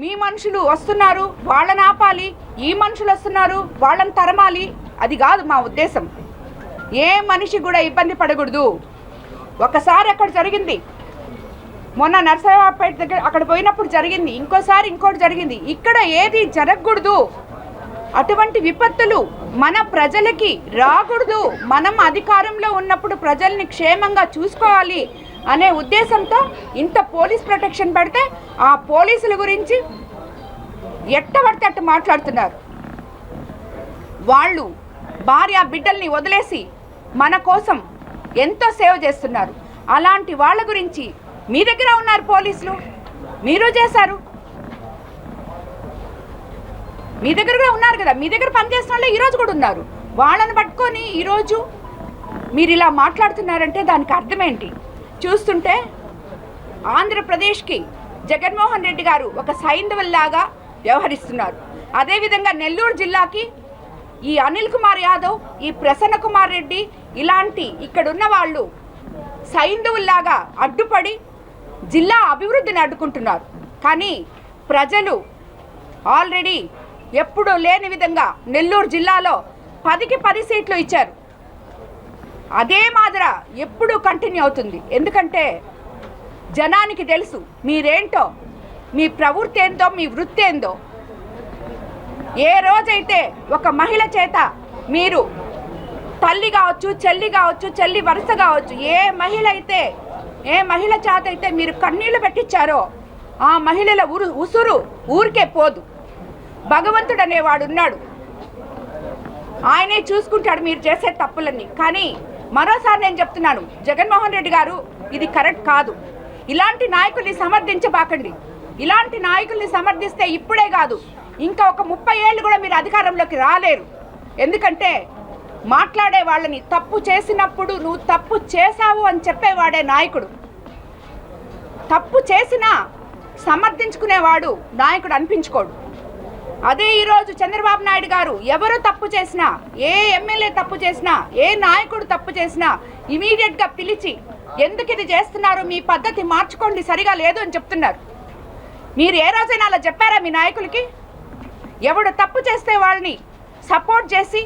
మీ మనుషులు వస్తున్నారు వాళ్ళని ఆపాలి ఈ మనుషులు వస్తున్నారు వాళ్ళని తరమాలి అది కాదు మా ఉద్దేశం. ఏ మనిషి కూడా ఇబ్బంది పడకూడదు. ఒకసారి అక్కడ జరిగింది. మొన్న నర్సరాపేట దగ్గర అక్కడ పోయినప్పుడు జరిగింది. ఇంకోసారి ఇంకోటి జరిగింది. ఇక్కడ ఏది జరగకూడదు. అటువంటి విపత్తులు మన ప్రజలకి రాకూడదు. మనం అధికారంలో ఉన్నప్పుడు ప్రజల్ని క్షేమంగా చూసుకోవాలి. అనే ఉద్దేశంతో ఇంత పోలీస్ ప్రొటెక్షన్ పెడితే ఆ పోలీసుల గురించి ఎట్టబడితే అట్ట మాట్లాడుతున్నారు. వాళ్ళు భార్య బిడ్డల్ని వదిలేసి మన కోసం ఎంతో సేవ చేస్తున్నారు. అలాంటి వాళ్ళ గురించి మీ దగ్గర ఉన్నారు పోలీసులు? మీరు చేశారు. మీ దగ్గర కూడా ఉన్నారు కదా? మీ దగ్గర పనిచేసిన వాళ్ళే ఈరోజు కూడా ఉన్నారు. వాళ్ళని పట్టుకొని ఈరోజు మీరు ఇలా మాట్లాడుతున్నారంటే దానికి అర్థం ఏంటి? చూస్తుంటే ఆంధ్రప్రదేశ్కి జగన్మోహన్ రెడ్డి గారు ఒక సైంధవుల్లాగా వ్యవహరిస్తున్నారు. అదేవిధంగా నెల్లూరు జిల్లాకి ఈ అనిల్ కుమార్ యాదవ్ ఈ ప్రసన్న కుమార్ రెడ్డి ఇలాంటి ఇక్కడున్న వాళ్ళు సైంధవుల్లాగా అడ్డుపడి జిల్లా అభివృద్ధిని అడ్డుకుంటున్నారు. కానీ ప్రజలు ఆల్రెడీ ఎప్పుడూ లేని విధంగా నెల్లూరు జిల్లాలో పదికి పది సీట్లు ఇచ్చారు. అదే మాదిర ఎప్పుడూ కంటిన్యూ అవుతుంది. ఎందుకంటే జనానికి తెలుసు మీరేంటో మీ ప్రవృత్తి ఏందో మీ వృత్తి ఏందో. ఏ రోజైతే ఒక మహిళ చేత మీరు తల్లి కావచ్చు చెల్లి కావచ్చు చెల్లి వరుస కావచ్చు ఏ మహిళ అయితే ఏ మహిళ చేత అయితే మీరు కన్నీళ్ళు పెట్టించారో ఆ మహిళల ఉరు ఉసురు ఊరికే పోదు. భగవంతుడు అనేవాడు ఉన్నాడు ఆయనే చూసుకుంటాడు మీరు చేసే తప్పులన్నీ. కానీ మరోసారి నేను చెప్తున్నాను జగన్మోహన్ రెడ్డి గారు ఇది కరెక్ట్ కాదు. ఇలాంటి నాయకుల్ని సమర్థించబాకండి. ఇలాంటి నాయకుల్ని సమర్థిస్తే ఇప్పుడే కాదు ఇంకా ఒక ముప్పై ఏళ్ళు కూడా మీరు అధికారంలోకి రాలేరు. ఎందుకంటే మాట్లాడే వాళ్ళని తప్పు చేసినప్పుడు నువ్వు తప్పు చేశావు అని చెప్పేవాడే నాయకుడు. తప్పు చేసినా సమర్థించుకునేవాడు నాయకుడు అనిపించుకోడు. అదే ఈరోజు చంద్రబాబు నాయుడు గారు ఎవరు తప్పు చేసినా ఏ ఎమ్మెల్యే తప్పు చేసినా ఏ నాయకుడు తప్పు చేసినా ఇమీడియట్గా పిలిచి ఎందుకు ఇది చేస్తున్నారు మీ పద్ధతి మార్చుకోండి సరిగా లేదు అని చెప్తున్నారు. మీరు ఏ రోజైనా అలా చెప్పారా మీ నాయకులకి? ఎవడు తప్పు చేస్తే వాళ్ళని సపోర్ట్ చేసి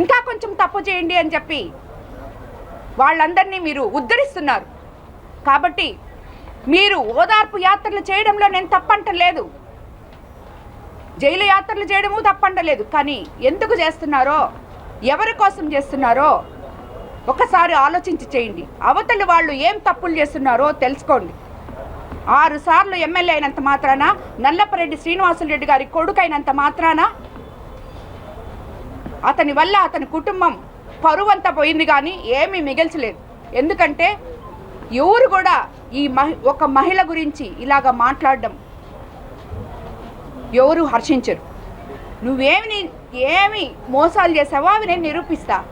ఇంకా కొంచెం తప్పు చేయండి అని చెప్పి వాళ్ళందరినీ మీరు ఉద్ధరిస్తున్నారు. కాబట్టి మీరు ఓదార్పు యాత్రలు చేయడంలో నేను తప్పంటం లేదు జైలు యాత్రలు చేయడము తప్పంటలేదు కానీ ఎందుకు చేస్తున్నారో ఎవరి కోసం చేస్తున్నారో ఒకసారి ఆలోచించి చేయండి. అవతలి వాళ్ళు ఏం తప్పులు చేస్తున్నారో తెలుసుకోండి. ఆరు సార్లు ఎమ్మెల్యే అయినంత మాత్రాన నల్లపరెడ్డి శ్రీనివాసులరెడ్డి గారి కొడుకైనంత మాత్రాన అతని వల్ల అతని కుటుంబం పరువంతా పోయింది కానీ ఏమీ మిగల్చలేదు. ఎందుకంటే ఎవరు కూడా ఈ మహి ఒక మహిళ గురించి ఇలాగ మాట్లాడడం ఎవరు హర్షించరు. నువ్వేమి నీ- ఏమి మోసాలు చేసావో అవి నేను నిరూపిస్తా.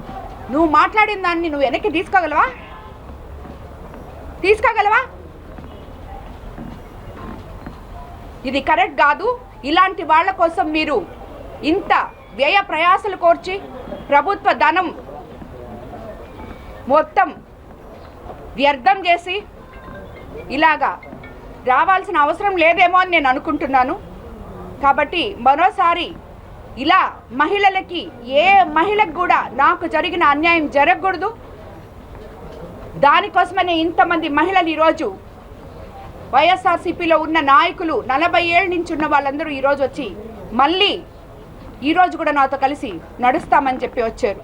నువ్వు మాట్లాడిన దాన్ని నువ్వు వెనక్కి తీసుకోగలవా? తీసుకోగలవా? ఇది కరెక్ట్ కాదు. ఇలాంటి వాళ్ళ కోసం మీరు ఇంత వ్యయ ప్రయాసలు కోర్చి ప్రభుత్వ ధనం మొత్తం వ్యర్థం చేసి ఇలాగా రావాల్సిన అవసరం లేదేమో అని నేను అనుకుంటున్నాను. కాబట్టి మరోసారి ఇలా మహిళలకి ఏ మహిళకు కూడా నాకు జరిగిన అన్యాయం జరగకూడదు. దానికోసమనే ఇంతమంది మహిళలు ఈరోజు వైఎస్ఆర్సీపీలో ఉన్న నాయకులు నలభై ఏళ్ళ నుంచి ఉన్న వాళ్ళందరూ ఈరోజు వచ్చి మళ్ళీ ఈరోజు కూడా నాతో కలిసి నడుస్తామని చెప్పి వచ్చారు.